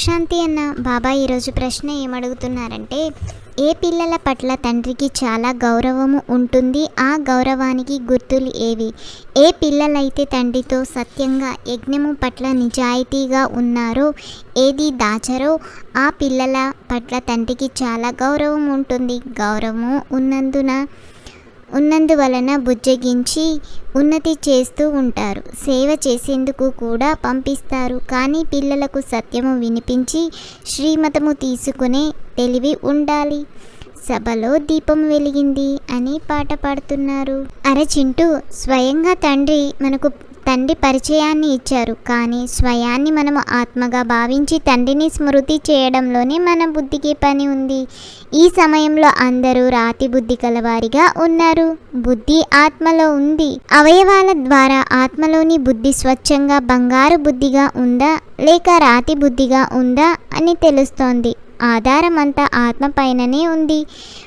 శాంతి అన్న బాబా ఈరోజు ప్రశ్న ఏమడుగుతున్నారంటే ఏ పిల్లల పట్ల తండ్రికి చాలా గౌరవము ఉంటుంది ఆ గౌరవానికి గుర్తులు ఏవి? ఏ పిల్లలైతే తండ్రితో సత్యంగా యజ్ఞము పట్ల నిజాయితీగా ఉన్నారో ఏది దాచరో ఆ పిల్లల పట్ల తండ్రికి చాలా గౌరవం ఉంటుంది. గౌరవము ఉన్నందున ఉన్నందువలన బుజ్జగించి ఉన్నతి చేస్తూ ఉంటారు. సేవ చేసేందుకు కూడా పంపిస్తారు. కానీ పిల్లలకు సత్యము వినిపించి శ్రీమతము తీసుకునే తెలివి ఉండాలి. సభలో దీపం వెలిగింది అని పాట పాడుతున్నారు. అరచింటూ స్వయంగా తండ్రి మనకు తండ్రి పరిచయాన్ని ఇచ్చారు. కానీ స్వయాన్ని మనము ఆత్మగా భావించి తండ్రిని స్మృతి చేయడంలోనే మన బుద్ధికి పని ఉంది. ఈ సమయంలో అందరూ రాతి బుద్ధి కలవారిగా ఉన్నారు. బుద్ధి ఆత్మలో ఉంది. అవయవాల ద్వారా ఆత్మలోని బుద్ధి స్వచ్ఛంగా బంగారు బుద్ధిగా ఉందా లేక రాతి బుద్ధిగా ఉందా అని తెలుస్తోంది. ఆధారం అంతా ఆత్మ పైననే ఉంది.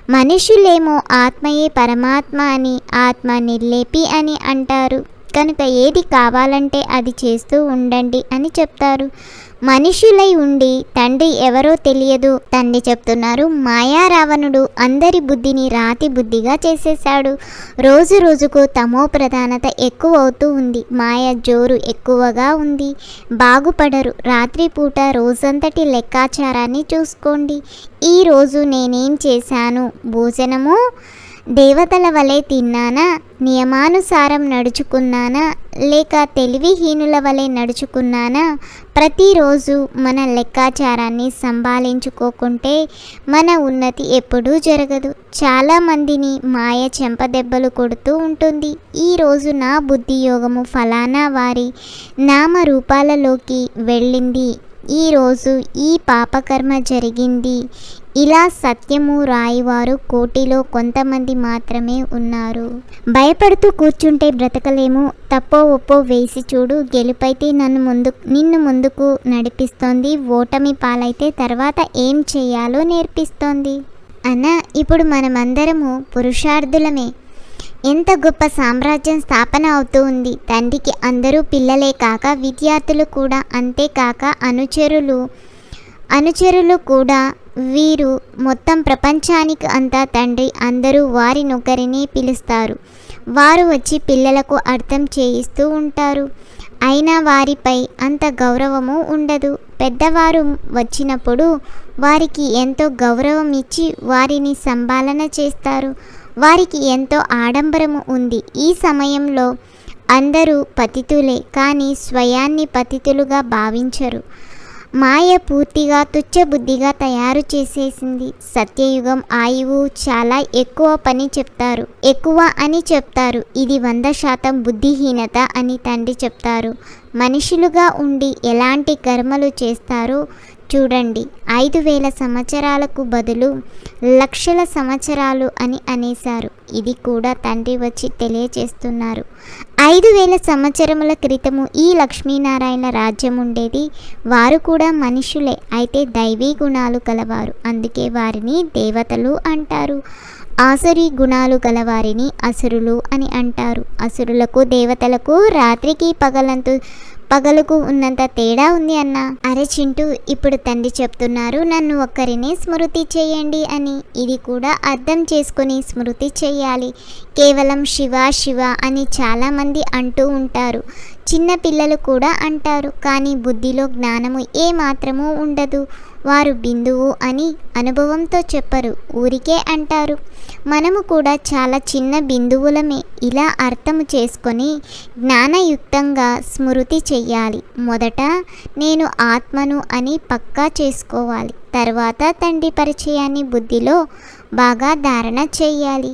మనుషులేమో ఆత్మయే పరమాత్మ అని ఆత్మ నిర్లేపి అని అంటారు. కనుక ఏది కావాలంటే అది చేస్తూ ఉండండి అని చెప్తారు. మనుషులై ఉండి తండ్రి ఎవరో తెలియదు. తండ్రి చెప్తున్నారు మాయా రావణుడు అందరి బుద్ధిని రాతి బుద్ధిగా చేసేశాడు. రోజు రోజుకు తమో ప్రధానత ఎక్కువ అవుతూ ఉంది. మాయ జోరు ఎక్కువగా ఉంది. బాగుపడరు. రాత్రిపూట రోజంతటి లెక్కాచారాన్ని చూసుకోండి. ఈరోజు నేనేం చేశాను? భోజనము దేవతల వలె తిన్నానా? నియమానుసారం నడుచుకున్నానా? లేక తెలివిహీనుల వలె నడుచుకున్నానా? ప్రతిరోజు మన లెక్కాచారాన్ని సంభాళించుకోకుంటే మన ఉన్నతి ఎప్పుడూ జరగదు. చాలామందిని మాయ చెంపదెబ్బలు కొడుతూ ఉంటుంది. ఈరోజు నా బుద్ధి యోగము ఫలానా వారి నామరూపాలలోకి వెళ్ళింది. ఈరోజు ఈ పాపకర్మ జరిగింది. ఇలా సత్యము రాయివారు కోటిలో కొంతమంది మాత్రమే ఉన్నారు. భయపడుతూ కూర్చుంటే బ్రతకలేము. తప్పో ఒప్పో వేసి చూడు. గెలుపైతే నన్ను ముందు నిన్ను ముందుకు నడిపిస్తోంది. ఓటమి పాలైతే తర్వాత ఏం చేయాలో నేర్పిస్తోంది. అన్న ఇప్పుడు మనమందరము పురుషార్థులమే. ఎంత గొప్ప సామ్రాజ్యం స్థాపన అవుతూ ఉంది. తండ్రికి అందరూ పిల్లలే కాక విద్యార్థులు కూడా అంతేకాక అనుచరులు అనుచరులు కూడా వీరు మొత్తం ప్రపంచానికి అంతా తండ్రి అందరూ వారినొకరిని పిలుస్తారు. వారు వచ్చి పిల్లలకు అర్థం చేయిస్తూ ఉంటారు. అయినా వారిపై అంత గౌరవము ఉండదు. పెద్దవారు వచ్చినప్పుడు వారికి ఎంతో గౌరవం ఇచ్చి వారిని సంభాలన చేస్తారు. వారికి ఎంతో ఆడంబరము ఉంది. ఈ సమయంలో అందరూ పతితులే కానీ స్వయాన్ని పతితులుగా భావించరు. మాయ పూర్తిగా తుచ్చబుద్ధిగా తయారు చేసేసింది. సత్యయుగం ఆయువు చాలా ఎక్కువ పని చెప్తారు. ఎక్కువ అని చెప్తారు. ఇది వంద శాతం బుద్ధిహీనత అని తండ్రి చెప్తారు. మనుషులుగా ఉండి ఎలాంటి కర్మలు చేస్తారో చూడండి. ఐదు వేల సంవత్సరాలకు బదులు లక్షల సంవత్సరాలు అని అనేశారు. ఇది కూడా తండ్రి వచ్చి తెలియచేస్తున్నారు ఐదు వేల సంవత్సరముల క్రితము ఈ లక్ష్మీనారాయణ రాజ్యం ఉండేది. వారు కూడా మనుషులే. అయితే దైవీ గుణాలు కలవారు. అందుకే వారిని దేవతలు అంటారు. ఆసురి గుణాలు గలవారిని అసురులు అని అంటారు. అసురులకు దేవతలకు రాత్రికి పగలంతు పగలుకు ఉన్నంత తేడా ఉంది అన్న. అరే చింటూ ఇప్పుడు తండ్రి చెప్తున్నారు నన్ను ఒక్కరినే స్మృతి చేయండి అని. ఇది కూడా అర్థం చేసుకొని స్మృతి చేయాలి. కేవలం శివ శివ అని చాలామంది అంటూ ఉంటారు. చిన్న పిల్లలు కూడా అంటారు కానీ బుద్ధిలో జ్ఞానము ఏ మాత్రమూ ఉండదు. వారు బిందువు అని అనుభవంతో చెప్పరు ఊరికే అంటారు. మనము కూడా చాలా చిన్న బిందువులమే ఇలా అర్థము చేసుకొని జ్ఞానయుక్తంగా స్మృతి చెయ్యాలి. మొదట నేను ఆత్మను అని పక్కా చేసుకోవాలి తర్వాత తండ్రి పరిచయాన్ని బుద్ధిలో బాగా ధారణ చెయ్యాలి.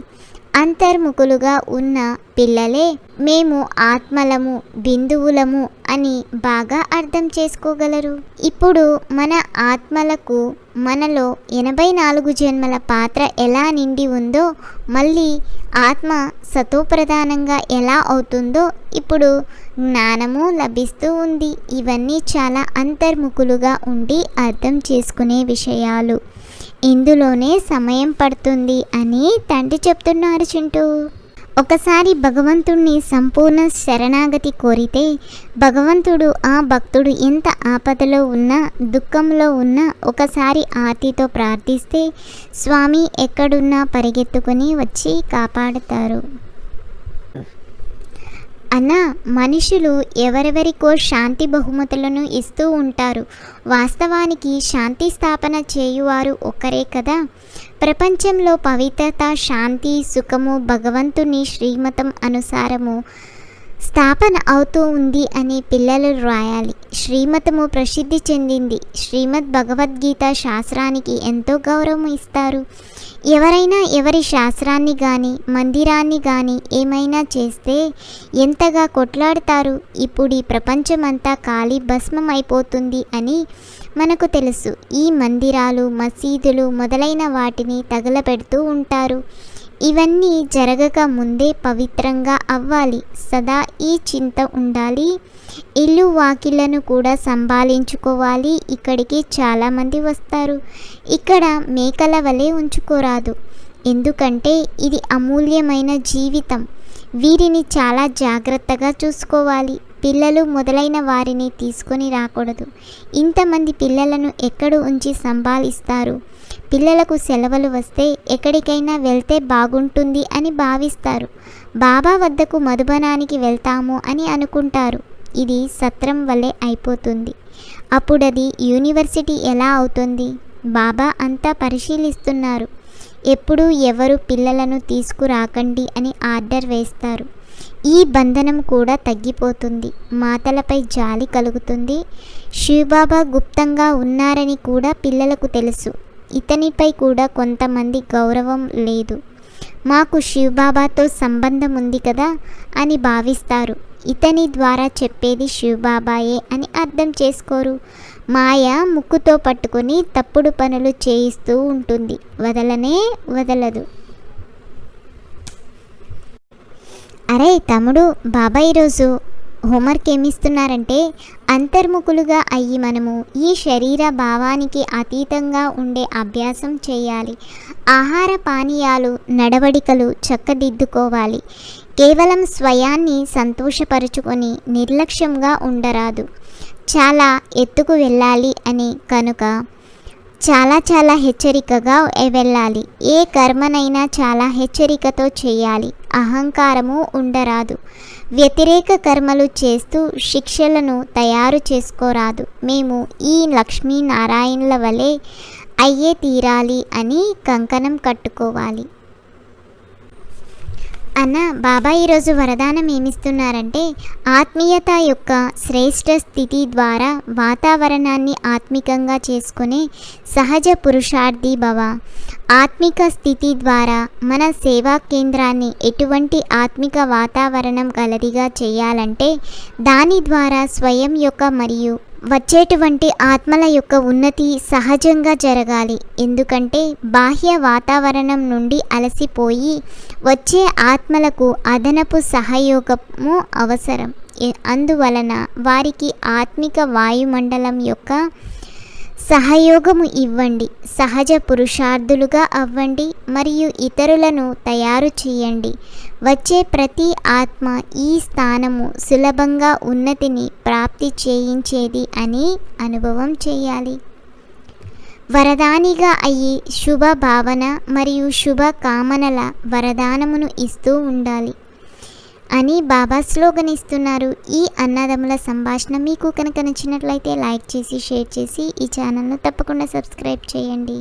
అంతర్ముఖులుగా ఉన్న పిల్లలే మేము ఆత్మలము బిందువులము అని బాగా అర్థం చేసుకోగలరు. ఇప్పుడు మన ఆత్మలకు మనలో ఎనభై నాలుగు జన్మల పాత్ర ఎలా నిండి ఉందో మళ్ళీ ఆత్మ సతోప్రధానంగా ఎలా అవుతుందో ఇప్పుడు జ్ఞానము లభిస్తూ ఉంది. ఇవన్నీ చాలా అంతర్ముఖులుగా ఉండి అర్థం చేసుకునే విషయాలు. ఇందులోనే సమయం పడుతుంది అని తండ్రి చెప్తున్నారు చింటూ. ఒకసారి భగవంతుణ్ణి సంపూర్ణ శరణాగతి కోరితే భగవంతుడు ఆ భక్తుడు ఎంత ఆపదలో ఉన్నా దుఃఖంలో ఉన్నా ఒకసారి ఆర్తితో ప్రార్థిస్తే స్వామి ఎక్కడున్నా పరిగెత్తుకుని వచ్చి కాపాడతారు. అన్న మనుషులు ఎవరెవరికో శాంతి బహుమతులను ఇస్తూ ఉంటారు. వాస్తవానికి శాంతి స్థాపన చేయువారు ఒక్కరే కదా? ప్రపంచంలో పవిత్రత శాంతి సుఖము భగవంతుని శ్రీమతం అనుసారము స్థాపన అవుతూ ఉంది అని పిల్లలు రాయాలి. శ్రీమతము ప్రసిద్ధి చెందింది. శ్రీమద్ భగవద్గీత శాస్త్రానికి ఎంతో గౌరవం ఇస్తారు. ఎవరైనా ఎవరి శాస్త్రాన్ని కానీ మందిరాన్ని కానీ ఏమైనా చేస్తే ఎంతగా కొట్లాడతారు? ఇప్పుడు ఈ ప్రపంచమంతా ఖాళీ భస్మం అయిపోతుంది అని మనకు తెలుసు. ఈ మందిరాలు మసీదులు మొదలైన వాటిని తగలబెడుతూ ఉంటారు. ఇవన్నీ జరగక ముందే పవిత్రంగా అవ్వాలి. సదా ఈ చింత ఉండాలి. ఇల్లు వాకిళ్ళను కూడా సంభాళించుకోవాలి. ఇక్కడికి చాలామంది వస్తారు. ఇక్కడ మేకల వలె ఉంచుకోరాదు. ఎందుకంటే ఇది అమూల్యమైన జీవితం. వీరిని చాలా జాగ్రత్తగా చూసుకోవాలి. పిల్లలు మొదలైన వారిని తీసుకొని రాకూడదు. ఇంతమంది పిల్లలను ఎక్కడ ఉంచి సంభాలిస్తారు పిల్లలకు సెలవులు వస్తే ఎక్కడికైనా వెళ్తే బాగుంటుంది అని భావిస్తారు. బాబా వద్దకు మధుబనానికి వెళ్తాము అని అనుకుంటారు. ఇది సత్రం వల్లే అయిపోతుంది. అప్పుడది యూనివర్సిటీ ఎలా అవుతుంది? బాబా అంతా పరిశీలిస్తున్నారు. ఎప్పుడు ఎవరు పిల్లలను తీసుకురాకండి అని ఆర్డర్ వేస్తారు. ఈ బంధనం కూడా తగ్గిపోతుంది. మాతలపై జాలి కలుగుతుంది. శివబాబా గుప్తంగా ఉన్నారని కూడా పిల్లలకు తెలుసు. ఇతనిపై కూడా కొంతమంది గౌరవం లేదు. మాకు శివబాబాతో సంబంధం ఉంది కదా అని భావిస్తారు. ఇతని ద్వారా చెప్పేది శివబాబాయే అని అర్థం చేసుకోరు. మాయ ముక్కుతో పట్టుకొని తప్పుడు పనులు చేయిస్తూ ఉంటుంది. వదలనే వదలదు. అరే తమ్ముడు బాబా ఈరోజు హోంవర్క్ ఏమిస్తున్నారంటే అంతర్ముఖులుగా అయ్యి మనము ఈ శరీర భావానికి అతీతంగా ఉండే అభ్యాసం చేయాలి. ఆహార పానీయాలు నడవడికలు చక్కదిద్దుకోవాలి. కేవలం స్వయాన్ని సంతోషపరుచుకొని నిర్లక్ష్యంగా ఉండరాదు. చాలా ఎత్తుకు వెళ్ళాలి అని కనుక చాలా చాలా హెచ్చరికగా వెళ్ళాలి. ఏ కర్మనైనా చాలా హెచ్చరికతో చేయాలి. అహంకారము ఉండరాదు. వ్యతిరేక కర్మలు చేస్తూ శిక్షలను తయారు చేసుకోరాదు. మేము ఈ లక్ష్మీనారాయణుల వలె అయ్యే తీరాలి అని కంకణం కట్టుకోవాలి. అన్న బాబా ఈరోజు వరదానం ఏమిస్తున్నారంటే ఆత్మీయత యొక్క శ్రేష్ఠ స్థితి ద్వారా వాతావరణాన్ని ఆత్మికంగా చేసుకునే సహజ పురుషార్థి భవ. ఆత్మిక స్థితి ద్వారా మన సేవా కేంద్రాన్ని ఎటువంటి ఆత్మిక వాతావరణం గలదిగా చేయాలంటే దాని ద్వారా స్వయం యొక్క మరియు వచ్చేటువంటి ఆత్మల యొక్క ఉన్నతి సహజంగా జరగాలి. ఎందుకంటే బాహ్య వాతావరణం నుండి అలసిపోయి వచ్చే ఆత్మలకు అదనపు సహయోగము అవసరం. అందువలన వారికి ఆత్మిక వాయుమండలం యొక్క సహయోగము ఇవ్వండి సహజ పురుషార్థులుగా అవ్వండి మరియు ఇతరులను తయారు చేయండి. వచ్చే ప్రతి ఆత్మ ఈ స్థానము సులభంగా ఉన్నతిని ప్రాప్తి చేయించేది అని అనుభవం చేయాలి. వరదానిగా అయ్యి శుభ భావన మరియు శుభ కామనల వరదానమును ఇస్తూ ఉండాలి. అని బాబా స్లోగన్ ఇస్తున్నారు. ఈ అన్నదమ్ముల సంభాషణ మీకు కనుక నచ్చినట్లయితే లైక్ చేసి షేర్ చేసి ఈ ఛానల్ను తప్పకుండా సబ్స్క్రైబ్ చేయండి.